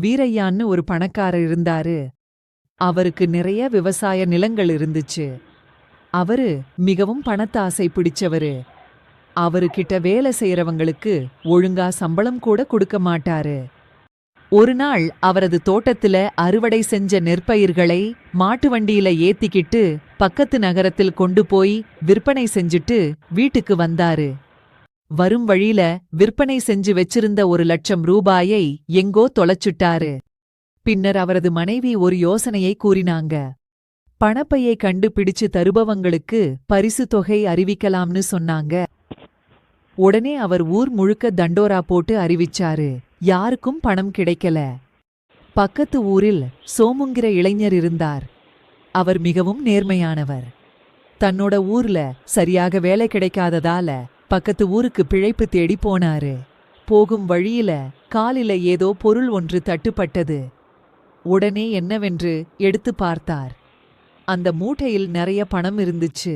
வீரையான்னு ஒரு பணக்காரர் இருந்தாரு. அவருக்கு நிறைய விவசாய நிலங்கள் இருந்துச்சு. அவரு மிகவும் பணத்தாசை பிடிச்சவரு. அவருகிட்ட வேலை செய்யறவங்களுக்கு ஒழுங்கா சம்பளம் கூட கொடுக்க மாட்டாரு. ஒரு நாள் அவரது தோட்டத்துல அறுவடை செஞ்ச நெற்பயிர்களை மாட்டு வண்டியில ஏத்திக்கிட்டு பக்கத்து நகரத்தில் கொண்டு போய் விற்பனை செஞ்சுட்டு வீட்டுக்கு வந்தாரு. வரும் வழியில விற்பனை செஞ்சு வச்சிருந்த ஒரு லட்சம் ரூபாயை எங்கோ தொலைச்சுட்டாரு. பின்னர் அவரது மனைவி ஒரு யோசனையை கூறினாங்க. பணப்பையை கண்டுபிடிச்சு தருபவங்களுக்கு பரிசு தொகை அறிவிக்கலாம்னு சொன்னாங்க. உடனே அவர் ஊர் முழுக்க தண்டோரா போட்டு அறிவிச்சாரு. யாருக்கும் பணம் கிடைக்கல. பக்கத்து ஊரில் சோமுங்கிற இளைஞர் இருந்தார். அவர் மிகவும் நேர்மையானவர். தன்னோட ஊர்ல சரியாக வேலை கிடைக்காததால பக்கத்து ஊருக்கு பிழைப்பு தேடி போனாரு. போகும் வழியில காலில ஏதோ பொருள் ஒன்று தட்டுப்பட்டது. உடனே என்னவென்று எடுத்து பார்த்தார். அந்த மூட்டையில் நிறைய பணம் இருந்துச்சு.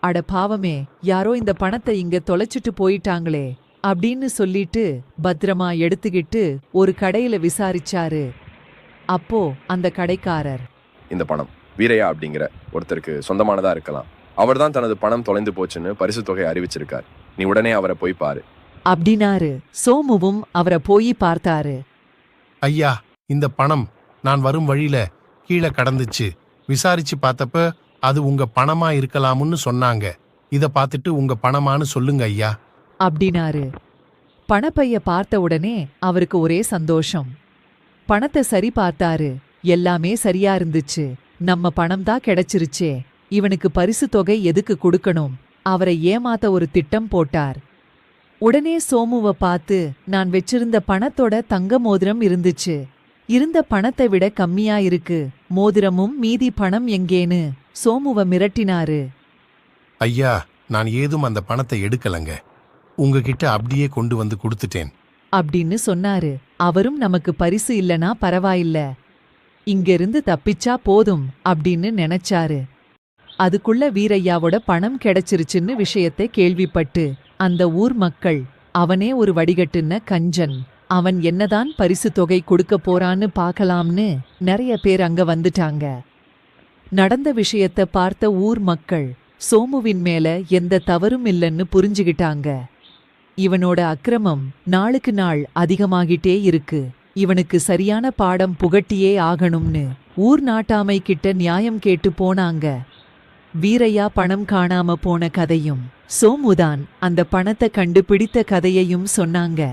அட பாவமே யாரோ இந்த பணத்தை இங்க தொலைச்சிட்டு போயிட்டாங்களே அப்படின்னு சொல்லிட்டு பத்திரமா எடுத்துக்கிட்டு ஒரு கடையில விசாரிச்சாரு. அப்போ அந்த கடைக்காரர் இந்த பணம் வீரையா அப்படிங்கிற ஒருத்தருக்கு சொந்தமானதா இருக்கலாம். அவர்தான் தனது பணம் தொலைந்து போச்சுன்னு பரிசு தொகை அறிவிச்சிருக்கார். நீ உடனே அவரை போய் பாரு. அப்படின்னாரு. சோமுவும் அவரை போய் பார்த்தாரு. ஐயா இந்த பணம் நான் வரும் வழியில கீழே கடந்துச்சு. விசாரிச்சு பார்த்தப்ப அது உங்க பணமா இருக்கலாம்னு சொன்னாங்க. இத பார்த்துட்டு உங்க பணமான்னு சொல்லுங்க ஐயா. அப்படின்னாரு. பணப்பைய பார்த்த உடனே அவருக்கு ஒரே சந்தோஷம். பணத்தை சரி பார்த்தாரு. எல்லாமே சரியா இருந்துச்சு. நம்ம பணம் தான் கிடைச்சிருச்சே. இவனுக்கு பரிசு தொகை எதுக்கு கொடுக்கணும்? அவரை ஏமாத்த ஒரு திட்டம் போட்டார். உடனே சோமுவ பார்த்து நான் வச்சிருந்த பணத்தோட தங்க மோதிரம் இருந்துச்சு. இருந்த பணத்தை விட கம்மியா இருக்கு. மோதிரமும் மீதி பணம் எங்கேன்னு? சோமுவ மிரட்டினாரு. ஐயா நான் ஏதும் அந்த பணத்தை எடுக்கலங்க. உங்ககிட்ட அப்படியே கொண்டு வந்து கொடுத்துட்டேன். அப்படின்னு சொன்னாரு. அவரும் நமக்கு பரிசு இல்லனா பரவாயில்ல. இங்கிருந்து தப்பிச்சா போதும் அப்படின்னு நினைச்சாரு. அதுக்குள்ள வீரையாவோட பணம் கிடைச்சிருச்சுன்னு விஷயத்தை கேள்விப்பட்டு அந்த ஊர் மக்கள் அவனே ஒரு வடிகட்டுன கஞ்சன் அவன் என்னதான் பரிசு தொகை கொடுக்க போறான்னு பார்க்கலாம்னு நிறைய பேர் அங்க வந்துட்டாங்க. நடந்த விஷயத்த பார்த்த ஊர் மக்கள் சோமுவின் மேல எந்த தவறும் இல்லைன்னு புரிஞ்சுகிட்டாங்க. இவனோட அக்கிரமம் நாளுக்கு நாள் அதிகமாகிட்டே இருக்கு இவனுக்கு சரியான பாடம் புகட்டியே ஆகணும்னு ஊர் நாட்டாமை கிட்ட நியாயம் கேட்டு போனாங்க. வீரையா பணம் காணாம போன கதையும் சோமுதான் அந்த பணத்தை கண்டுபிடித்த கதையையும் சொன்னாங்க.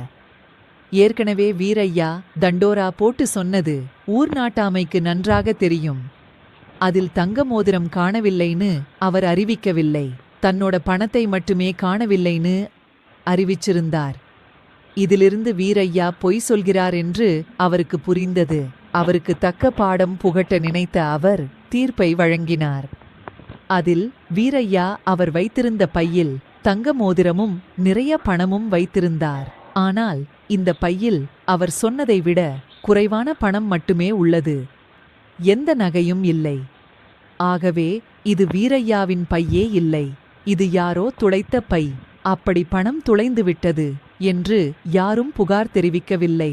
ஏற்கனவே வீரையா தண்டோரா போட்டு சொன்னது ஊர் நாட்டாமைக்கு நன்றாக தெரியும். அதில் தங்க மோதிரம் காணவில்லைன்னு அவர் அறிவிக்கவில்லை. தன்னோட பணத்தை மட்டுமே காணவில்லைன்னு அறிவிச்சிருந்தார். இதிலிருந்து வீரையா பொய் சொல்கிறார் என்று அவருக்கு புரிந்தது. அவருக்கு தக்க பாடம் புகட்ட நினைத்த அவர் தீர்ப்பை வழங்கினார். அதில் வீரையா அவர் வைத்திருந்த பையில் தங்க மோதிரமும் நிறைய பணமும் வைத்திருந்தார். ஆனால் இந்த பையில் அவர் சொன்னதை விட குறைவான பணம் மட்டுமே உள்ளது. எந்த நகையும் இல்லை. ஆகவே இது வீரையாவின் பையே இல்லை. இது யாரோ துளைத்த பை. அப்படி பணம் துளைந்து விட்டது என்று யாரும் புகார் தெரிவிக்கவில்லை.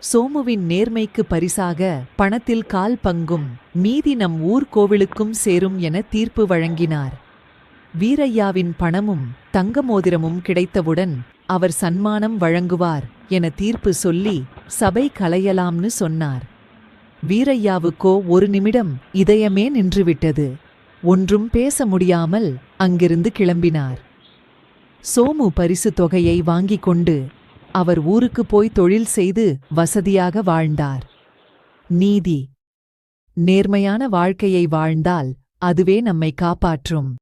சோமுவின் நேர்மைக்கு பரிசாக பணத்தில் கால் பங்கும் மீதி நம் ஊர் கோவிலுக்கும் சேரும் என தீர்ப்பு வழங்கினார். வீரையாவின் பணமும் தங்க மோதிரமும் கிடைத்தவுடன் அவர் சன்மானம் வழங்குவார் என தீர்ப்பு சொல்லி சபை கலையலாம்னு சொன்னார். வீரையாவுக்கோ ஒரு நிமிடம் இதயமே நின்றுவிட்டது. ஒன்றும் பேச முடியாமல் அங்கிருந்து கிளம்பினார். சோமு பரிசு தொகையை வாங்கிக் கொண்டு அவர் ஊருக்கு போய் தொழில் செய்து வசதியாக வாழ்ந்தார். நீதி. நேர்மையான வாழ்க்கையை வாழ்ந்தால் அதுவே நம்மை காப்பாற்றும்.